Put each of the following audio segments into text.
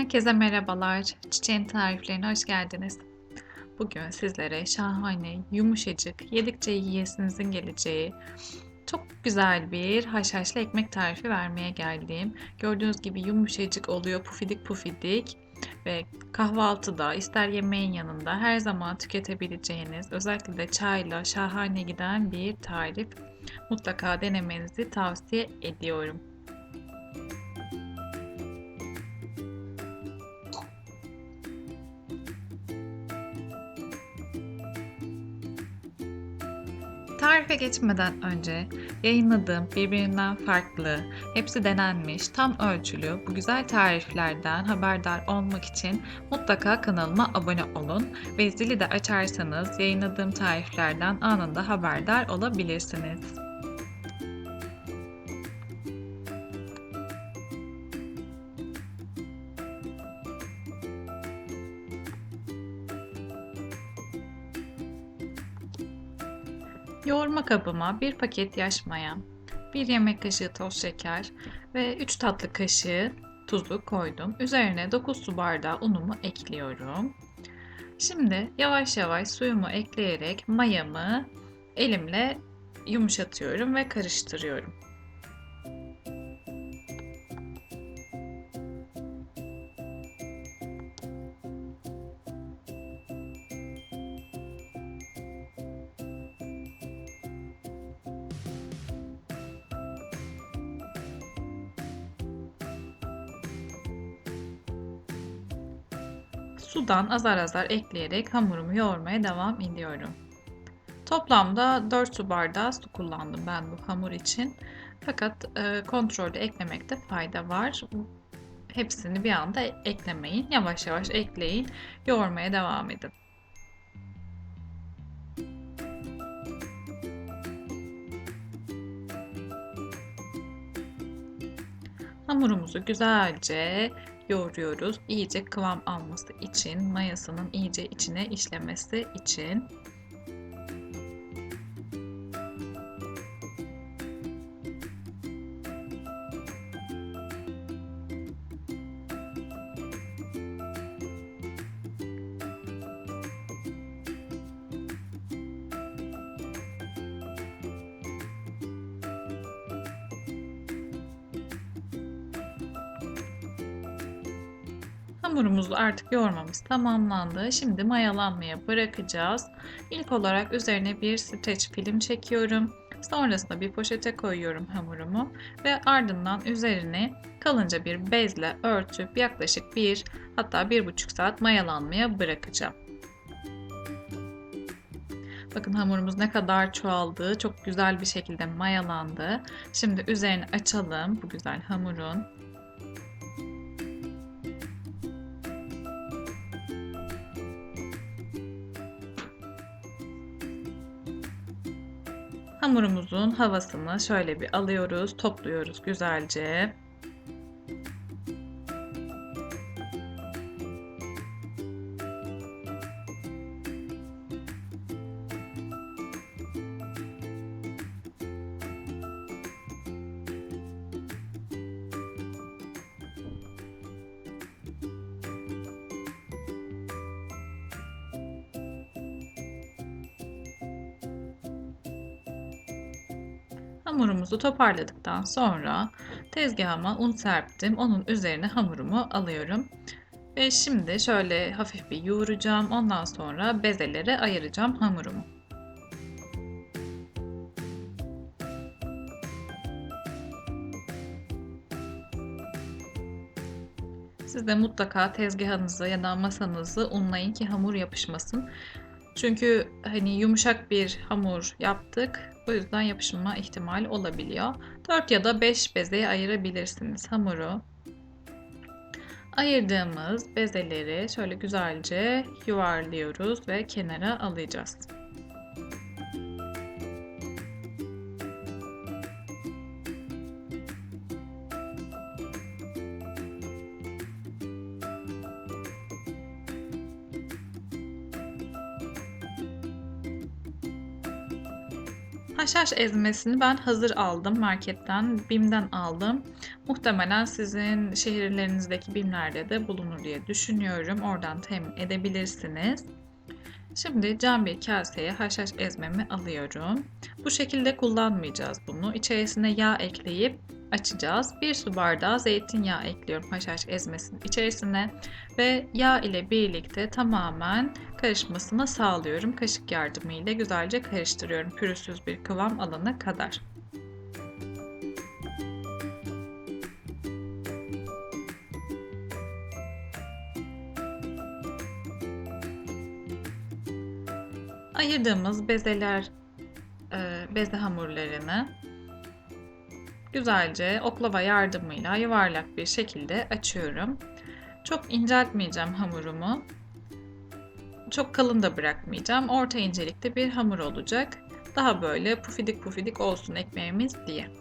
Herkese merhabalar. Çiçeğin tariflerine hoş geldiniz. Bugün sizlere şahane, yumuşacık, yedikçe yiyesinizin geleceği çok güzel bir haşhaşlı ekmek tarifi vermeye geldim. Gördüğünüz gibi yumuşacık oluyor, pufidik pufidik ve kahvaltıda, ister yemeğin yanında her zaman tüketebileceğiniz, özellikle de çayla şahane giden bir tarif. Mutlaka denemenizi tavsiye ediyorum. Tarife geçmeden önce yayınladığım birbirinden farklı, hepsi denenmiş, tam ölçülü bu güzel tariflerden haberdar olmak için mutlaka kanalıma abone olun ve zili de açarsanız yayınladığım tariflerden anında haberdar olabilirsiniz. Yoğurma kabıma 1 paket yaş maya, 1 yemek kaşığı toz şeker ve 3 tatlı kaşığı tuzu koydum. Üzerine 9 su bardağı unumu ekliyorum. Şimdi yavaş yavaş suyumu ekleyerek mayamı elimle yumuşatıyorum ve karıştırıyorum. Sudan azar azar ekleyerek hamurumu yoğurmaya devam ediyorum. Toplamda 4 su bardağı su kullandım ben bu hamur için. Fakat e, kontrollü eklemekte fayda var. Hepsini bir anda eklemeyin. Yavaş yavaş ekleyin. Yoğurmaya devam edin. Hamurumuzu güzelce yoğuruyoruz. İyice kıvam alması için, mayasının iyice içine işlemesi için. Hamurumuzu artık yoğurmamız tamamlandı. Şimdi mayalanmaya bırakacağız. İlk olarak üzerine bir streç film çekiyorum. Sonrasında bir poşete koyuyorum hamurumu ve ardından üzerine kalınca bir bezle örtüp yaklaşık bir hatta bir buçuk saat mayalanmaya bırakacağım. Bakın hamurumuz ne kadar çoğaldı. Çok güzel bir şekilde mayalandı. Şimdi üzerini açalım bu güzel hamurun. Hamurumuzun havasını şöyle bir alıyoruz, topluyoruz güzelce. Hamurumuzu toparladıktan sonra tezgahıma un serptim. Onun üzerine hamurumu alıyorum. Ve şimdi şöyle hafif bir yoğuracağım. Ondan sonra bezelere ayıracağım hamurumu. Siz de mutlaka tezgahınızı ya da masanızı unlayın ki hamur yapışmasın. Çünkü hani yumuşak bir hamur yaptık. O yüzden yapışma ihtimali olabiliyor. 4 ya da 5 bezeye ayırabilirsiniz hamuru. Ayırdığımız bezeleri şöyle güzelce yuvarlıyoruz ve kenara alacağız. Haşhaş ezmesini ben hazır aldım marketten, BİM'den aldım. Muhtemelen sizin şehirlerinizdeki BİM'lerde de bulunur diye düşünüyorum. Oradan temin edebilirsiniz. Şimdi cam bir kaseye haşhaş ezmemi alıyorum. Bu şekilde kullanmayacağız bunu. İçerisine yağ ekleyip açacağız. Bir su bardağı zeytinyağı ekliyorum haşhaş ezmesinin içerisine ve yağ ile birlikte tamamen karışmasını sağlıyorum. Kaşık yardımıyla güzelce karıştırıyorum pürüzsüz bir kıvam alana kadar. Ayırdığımız bezeler, e, beze hamurlarını güzelce oklava yardımıyla yuvarlak bir şekilde açıyorum. Çok inceltmeyeceğim hamurumu. Çok kalın da bırakmayacağım. Orta incelikte bir hamur olacak. Daha böyle pufidik pufidik olsun ekmeğimiz diye.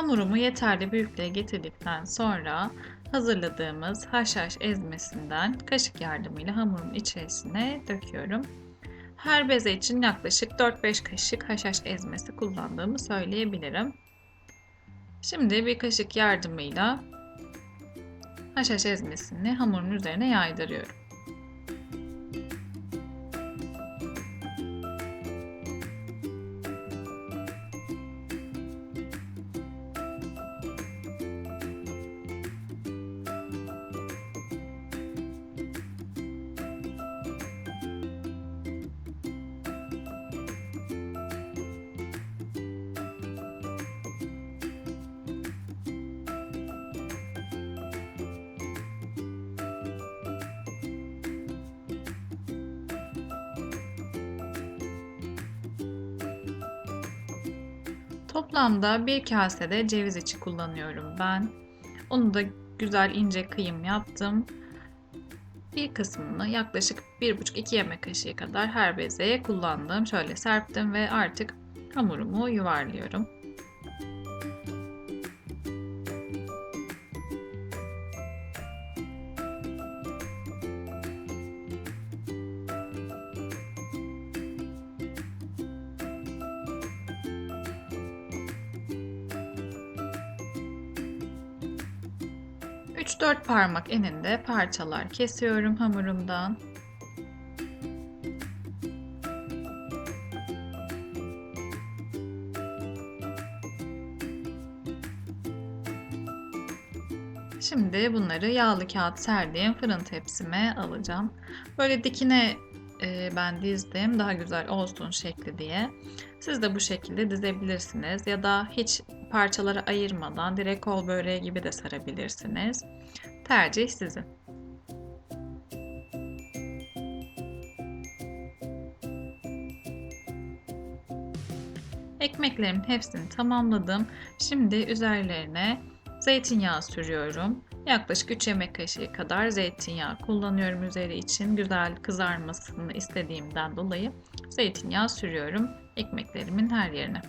Hamurumu yeterli büyüklüğe getirdikten sonra hazırladığımız haşhaş ezmesinden kaşık yardımıyla hamurun içerisine döküyorum. Her beze için yaklaşık 4-5 kaşık haşhaş ezmesi kullandığımı söyleyebilirim. Şimdi bir kaşık yardımıyla haşhaş ezmesini hamurun üzerine yaydırıyorum. Toplamda bir kasede ceviz içi kullanıyorum ben. Onu da güzel ince kıyım yaptım. Bir kısmını yaklaşık 1,5-2 yemek kaşığı kadar her bezeye kullandım. Şöyle serptim ve artık hamurumu yuvarlıyorum. Üç dört parmak eninde parçalar kesiyorum hamurumdan. Şimdi bunları yağlı kağıt serdiğim fırın tepsime alacağım. Böyle dikine e, ben dizdim daha güzel olsun şekli diye. Siz de bu şekilde dizebilirsiniz ya da hiç parçalara ayırmadan direkt kol böreği gibi de sarabilirsiniz. Tercih sizin. Ekmeklerimin hepsini tamamladım. Şimdi üzerlerine zeytinyağı sürüyorum. Yaklaşık 3 yemek kaşığı kadar zeytinyağı kullanıyorum üzeri için. Güzel kızarmasını istediğimden dolayı zeytinyağı sürüyorum ekmeklerimin her yerine.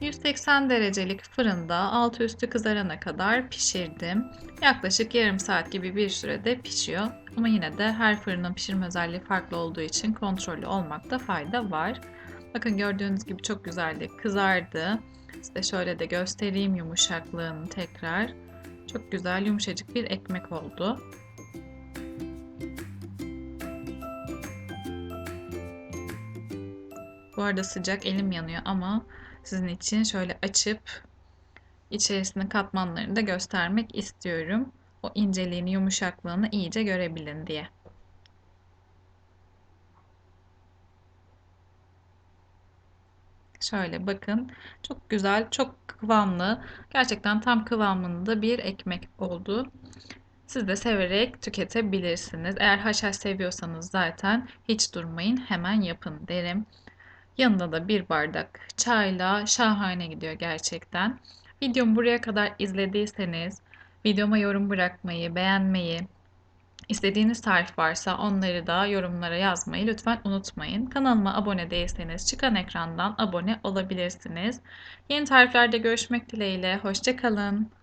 180 derecelik fırında altı üstü kızarana kadar pişirdim. Yaklaşık yarım saat gibi bir sürede pişiyor. Ama yine de her fırının pişirme özelliği farklı olduğu için kontrollü olmakta fayda var. Bakın gördüğünüz gibi çok güzeldi kızardı. Size şöyle de göstereyim yumuşaklığını tekrar. Çok güzel yumuşacık bir ekmek oldu. Bu arada sıcak elim yanıyor ama sizin için şöyle açıp içerisinde katmanlarını da göstermek istiyorum. O inceliğini, yumuşaklığını iyice görebilin diye. Şöyle bakın. Çok güzel, çok kıvamlı, gerçekten tam kıvamında bir ekmek oldu. Siz de severek tüketebilirsiniz. Eğer haşhaş seviyorsanız zaten hiç durmayın hemen yapın derim. Yanında da bir bardak çayla şahane gidiyor gerçekten. Videomu buraya kadar izlediyseniz videoma yorum bırakmayı, beğenmeyi, istediğiniz tarif varsa onları da yorumlara yazmayı lütfen unutmayın. Kanalıma abone değilseniz çıkan ekrandan abone olabilirsiniz. Yeni tariflerde görüşmek dileğiyle. Hoşçakalın.